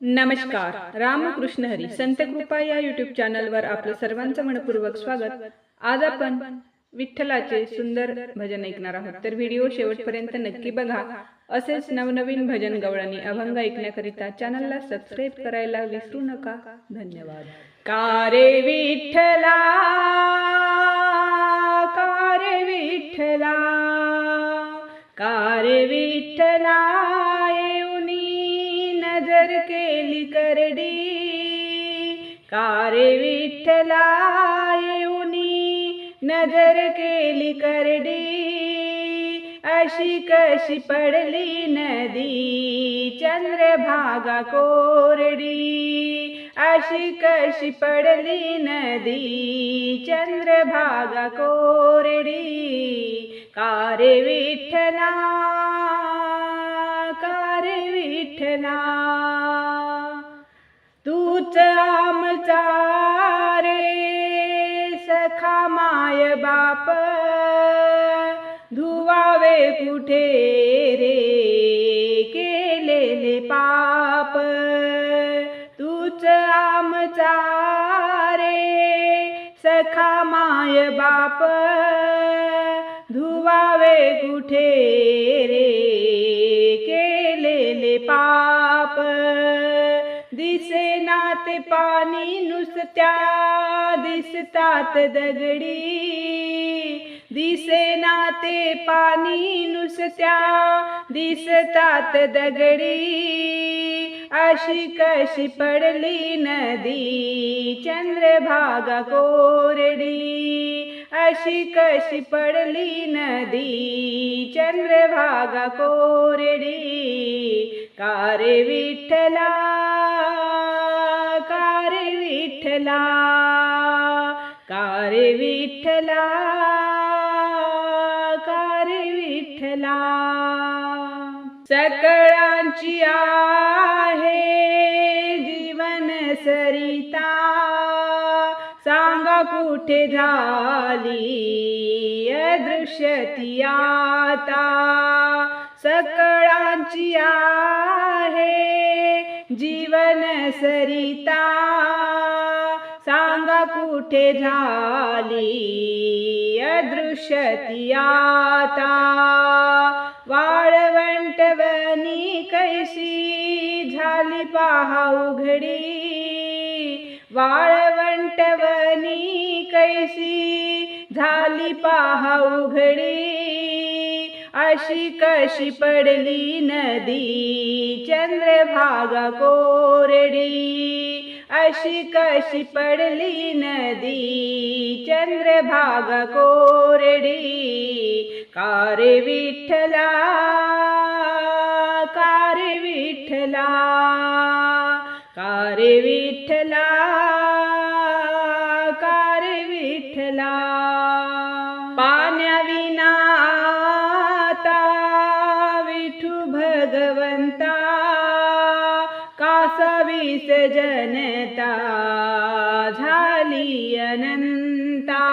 नमस्कार. रामकृष्ण हरी संत कृपा या युट्यूब चॅनलवर आपलं सर्वांचं मनपूर्वक स्वागत. आज आपण विठ्ठलाचे सुंदर भजन ऐकणार आहोत. तर व्हिडिओ शेवटपर्यंत नक्की बघा. असेच नवनवीन भजन गवळणी अभंग ऐकण्याकरिता चॅनलला सबस्क्राईब करायला विसरू नका. धन्यवाद. कारे विठ्ठला? येऊनी केली करडी. कारे विठ्ठला येऊनी नजर केली करडी. अशी कशी पडली नदी चंद्रभागा कोरडी. अशी कशी पडली नदी चंद्रभागा कोरडी. कारे विठ्ठला कारे विठ्ठला. माय बाप धुवावे कुठे रे? केलेले पाप तूच आमचा रे. सखा माय बाप धुवावे कुठे पाणी नुसत्या दिसतात दगडी. दिसे नाते पाणी नुसत्या दिसतात दगडी. अशी कशी पडली नदी चंद्रभागा कोरडी. अशी कशी पडली नदी चंद्रभागा कोरडी. कारे विठ्ठला? विठ्ठला कारे विठ्ठला कारे विठ्ठला. सकळांची आहे जीवन सरिता. सांगा कुठे झाली अदृश्यती आता. सकळांची आहे जीवन सरिता. सांगा कुठे झाली अदृश्य आता? वाळवंट वाळवंटवनी कैसी झाली पाहा उघडी? वाळवंटवनी कैसी झाली पाहा उघडी? अशी कशी पडली नदी चंद्रभागा कोरडी? अशी कशी पडली नदी? चंद्रभागा कोरडी कारे विठ्ठला कारे विठ्ठला कारे विठ्ठला कारे विठ्ठला. सवीस जनता झाली अनंता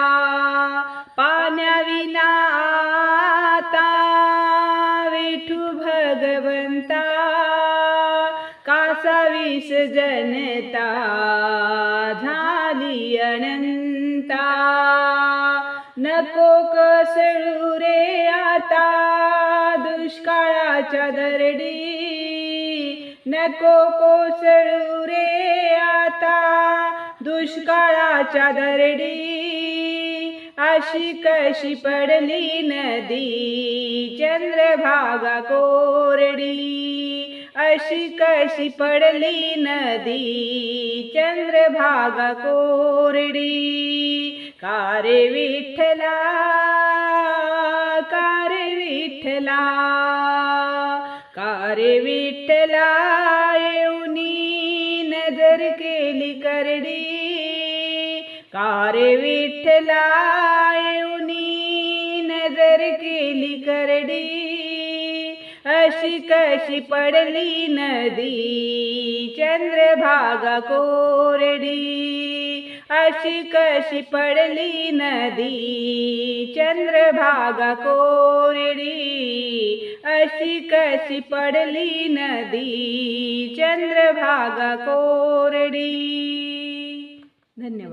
पाण्याविना आता विठू भगवंता का सवीस जनता झाली अनंता नको कसळू रे आता दुष्काळाच्या दरडी. नको कोसळू रे आता. दुष्काळाच्या दरडी अशी कशी पडली नदी. चंद्रभागा कोरडी अशी कशी पडली नदी. चंद्रभागा कोरडी. कारे विठ्ठला? कारे विठ्ठला? कारे विठ्ठला येऊनी नजर केली करडी. कारे विठ्ठला येऊनी नजर केली करडी. अशी कशी पडली नदी चंद्रभागा कोरडी. अशी कशी पडली नदी चंद्रभागा कोरडी. कशी कशी पडली नदी? चंद्रभागा कोरडी. धन्यवाद.